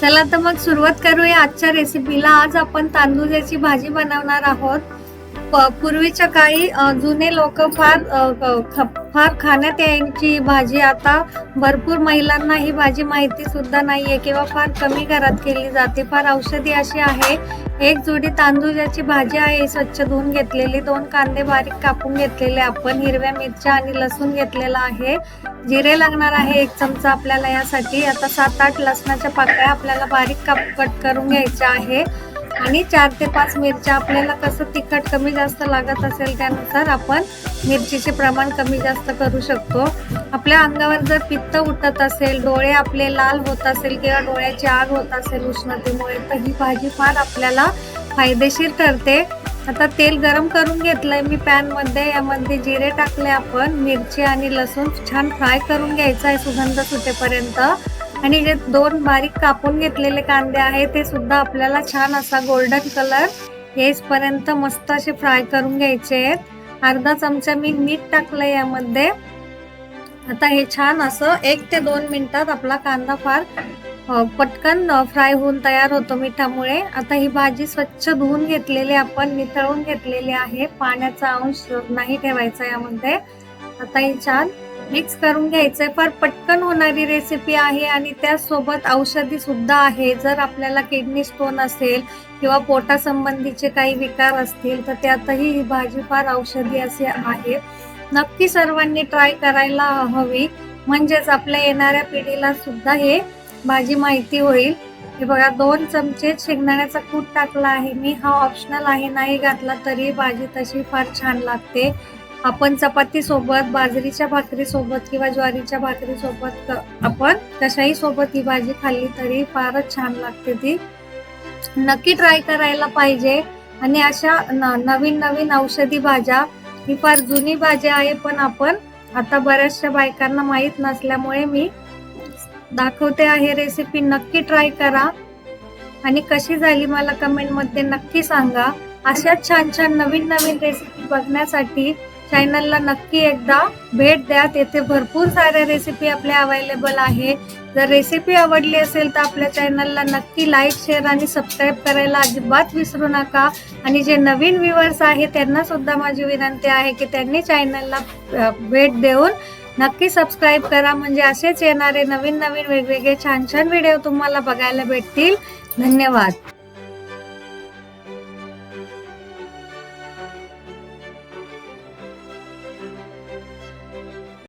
चला तर मग सुरुवात करूया आजच्या रेसिपीला आज आपण तांदूळाची भाजी बनवणार आहोत. पूर्वीच्या काळी जुने लोक फार फार खाण्यात यांची भाजी. आता भरपूर महिलांना ही भाजी माहिती सुद्धा नाहीये किंवा फार कमी घरात केली जाते. फार औषधी अशी आहे. एक जोडी तांदूळाची भाजी आहे स्वच्छ धुवून घेतलेली. दोन कांदे बारीक कापून घेतलेले आपण. हिरव्या मिरच्या आणि लसूण घेतलेला आहे. जिरे लागणार आहे एक चमचा आपल्याला यासाठी. आता सात आठ लसणाच्या पाकळ्या आपल्याला बारीक काप कट करून घ्यायच्या आहे. आणि चार ते पाच मिरच्या आपल्याला कसं तिखट कमी जास्त लागत असेल त्यानुसार आपण मिरचीचे प्रमाण कमी जास्त करू शकतो. आपल्या अंगावर जर पित्त उठत असेल डोळे आपले लाल होत असेल किंवा डोळ्याची आग होत असेल उष्णतेमुळे तर ही भाजी फार आपल्याला फायदेशीर ठरते. आता तेल गरम करून घेतलंय मी पॅनमध्ये. यामध्ये जिरे टाकले आपण. मिरची आणि लसूण छान फ्राय करून घ्यायचं आहे सुगंध सुटेपर्यंत. आणि जे दोन बारीक कापून घेतलेले कांदे आहे ते सुद्धा आपल्याला छान असा गोल्डन कलर येईपर्यंत मस्त असे फ्राय करून घ्यायचे आहेत. अर्धा चमचा मी मीठ टाकलं यामध्ये. आता हे छान असं एक ते दोन मिनिटात आपला कांदा फार पटकन फ्राय होऊन तयार होतो मिठामुळे. आता ही भाजी स्वच्छ धुवून घेतलेली आपण नितळून घेतलेली आहे. पाण्याचा अंश नाही ठेवायचा यामध्ये. आता ही छान मिक्स करून घ्यायचं आहे फार पटकन होणारी रेसिपी आहे आणि त्यासोबत औषधी सुद्धा आहे. जर आपल्याला किडनी स्टोन असेल किंवा पोटासंबंधीचे काही विकार असतील तर त्यातही ही भाजी फार औषधी असे आहे. नक्की सर्वांनी ट्राय करायला हवी. म्हणजेच आपल्या येणाऱ्या पिढीला सुद्धा हे भाजी माहिती होईल. हे बघा दोन चमचे शेंगदाण्याचा कूट टाकला आहे. मी हा ऑप्शनल आहे नाही घातला तरी भाजी तशी फार छान लागते. आपण चपाती सोबत बाजरीच्या भाकरी सोबत किंवा ज्वारीच्या भाकरी सोबत आपण कशाही सोबत ही भाजी खाल्ली तरी फारच छान लागते ती. नक्की ट्राय करायला पाहिजे. आणि अशा नवीन नवीन औषधी भाज्या ही फार जुनी भाज्या आहे पण आपण आता बऱ्याचशा बायकांना माहीत नसल्यामुळे मी दाखवते आहे रेसिपी नक्की ट्राय करा. आणि कशी झाली मला कमेंटमध्ये नक्की सांगा. अशाच छान छान नवीन नवीन रेसिपी बघण्यासाठी चॅनलला नक्की एकदा भेट द्या. तेथे भरपूर साऱ्या रेसिपी आपल्या अवेलेबल आहे. जर रेसिपी आवडली असेल तर आपल्या चॅनलला नक्की लाईक शेअर आणि सबस्क्राईब करायला अजिबात विसरू नका. आणि जे नवीन व्ह्युअर्स आहे त्यांना सुद्धा माझी विनंती आहे की त्यांनी चॅनलला भेट देऊन नक्की सबस्क्राईब करा. म्हणजे असेच येणारे नवीन नवीन वेगवेगळे छान छान व्हिडिओ तुम्हाला बघायला भेटतील. धन्यवाद.